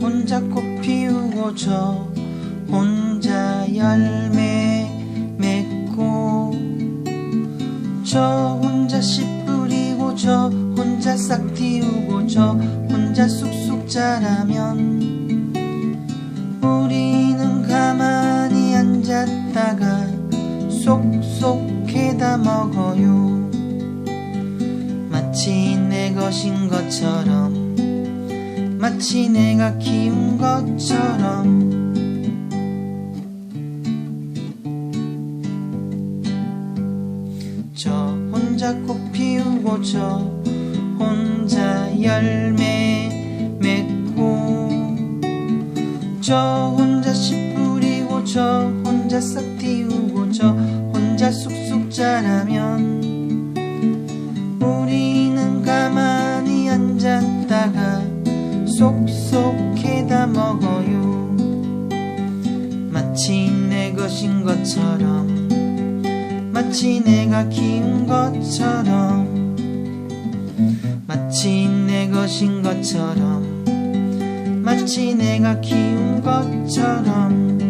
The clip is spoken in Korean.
혼자 꽃 피우고 저 혼자 열매 맺고 저 혼자 씨 뿌리고 저 혼자 싹 틔우고 저 혼자 쑥쑥 자라면 우리는 가만히 앉았다가 쏙쏙 해다 먹어요. 마치 내 것인 것처럼 마치 내가 키운 것처럼. 저 혼자 꽃 피우고 저 혼자 열매 맺고 저 혼자 씨 뿌리고 저 혼자 싹 틔우고 저 혼자 쑥쑥 자라면 우리는 가만히 앉았다가 쏙쏙 해다 먹어요. 마치 내 것인 것처럼 마치 내가 키운 것처럼 마치 내 것인 것처럼 마치 내가 키운 것처럼